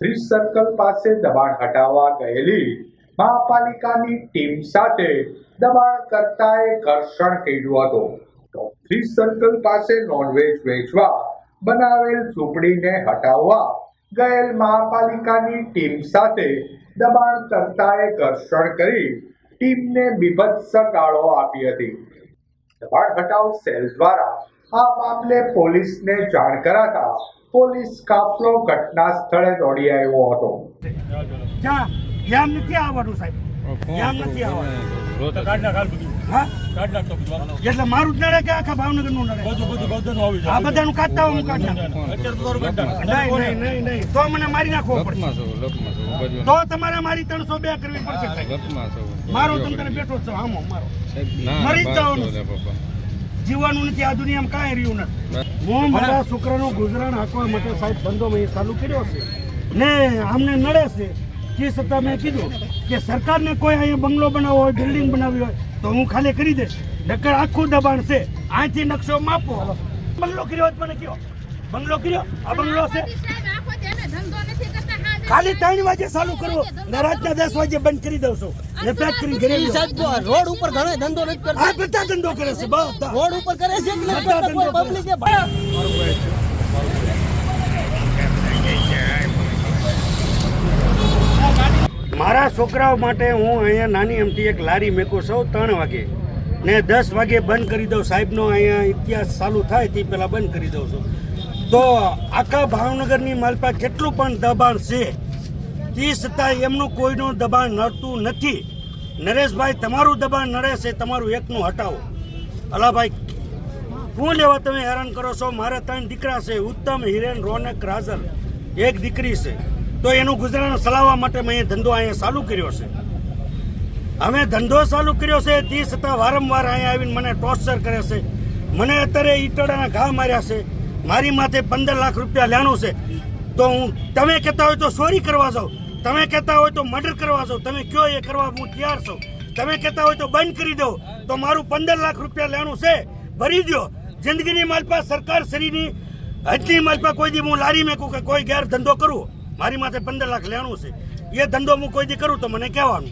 Three circle પાસે દબાણ હટાવવા ગયેલી મહાપાલિકાની ટીમ સાથે દબાણ કરતાએ ઘર્ષણ કર્યું હતું. તો થ્રી સર્કલ પાસે નોનવેજ વેચવા બનાવેલ ઝૂંપડીને હટાવવા ગયેલ મહાપાલિકાની ટીમ સાથે દબાણ કરતાએ ઘર્ષણ કરી ટીમને બીભત્સ ગાળો આપી હતી. દબાણ હટાવ સેલ દ્વારા આ મામલે પોલીસને જાણ કરાતા પોલીસ કાફલો ઘટના સ્થળે દોડી આવ્યો હતો. નથી આવવાનું સાહેબ. નથી આવવાનું. હા. એટલે મારું જ નડે કે આખા ભાવનગરનું નડે? બધું બધું બધાનું આવી આ બધાનું કાઢતા હું. નહીં નહીં તો મને મારી નાખવો પડશે. તો તમારે મારી ત્રણસો બે કરવી પડશે મારો તંત્ર બેઠો જ છે આમો મારો. મરી જ જવાનું. જીવવાનું નથી આ દુનિયામાં કાંઈ રહ્યું નથી. હું મારા છોકરાનું ગુજરાન હાંકવા માટે સાહેબ ધંધો મેં ચાલુ કર્યો છે. ને આમને નડે છે. તે છતાં મેં કીધું કે સરકારને કોઈ અહીંયા બંગલો બનાવવો હોય બિલ્ડિંગ બનાવવી હોય તો હું ખાલી કરી દઈશ. નકર આખું દબાણ છે. અહીંથી નકશો માપો. બંગલો કર્યો હોય મને કયો? બંગલો કર્યો? આ બંગલો છે? ખાલી ત્રણ વાગે ચાલુ કરવો ને રાતના દસ વાગે બંધ કરી દઉં છું. ને પેક કરીને ઘરે રોડ ઉપર ઘણો ધંધો નથી કરતો. આ બધા ધંધો કરે છે બધા રોડ ઉપર કરે છે એટલે નથી બધા ધંધો કરે. મારા છોકરાઓ માટે હું અહીંયા નાની અમથી એક લારી મેકો છું ત્રણ વાગે. ને દસ વાગે બંધ કરી દઉં. સાહેબનો અહીંયા ઇતિહાસ ચાલુ થાય તે પહેલાં બંધ કરી દઉં છું. તો આખા ભાવનગરની માલપા કેટલું પણ દબાણ છે તે છતાં એમનું કોઈનું દબાણ નડતું નથી. નરેશભાઈ, તમારું દબાણ નડે છે, તમારું એકનું હટાવો. અલાભાઈ શું લેવા તમે હેરાન કરો છો? મારે ત્રણ દીકરા છે, ઉત્તમ, હિરેન, રોનક, રાજલ. એક દીકરી છે. તો એનું ગુજરાન ચલાવવા માટે મેં ધંધો અહીંયા ચાલુ કર્યો છે. અમે ધંધો ચાલુ કર્યો છે તે છતાં વારંવાર અહીંયા આવીને મને ટોર્ચર કરે છે. મને અત્યારે ઈટડાના ઘા માર્યા છે. મારી માથે પંદર લાખ રૂપિયા લેવાનું છે, તો હું તમે કહેતા હોય તો ચોરી કરવા જાઓ તમે કહેતા હોય તો મર્ડર કરવા જાઓ તમે કયો એ કરવા હું તૈયાર છું. તમે કહેતા હોય તો બંધ કરી દો. તો મારું પંદર લાખ રૂપિયા લેવાનું છે. ભરી દો જિંદગીની માલપા સરકાર શ્રીની હજની માલપા કોઈ દી હું લારી મેકું કે કોઈ ગેર ધંધો કરું. મારી માથે પંદર લાખ લેણું છે. એ ધંધો હું કોઈ દી કરું તો મને કહેવાનું.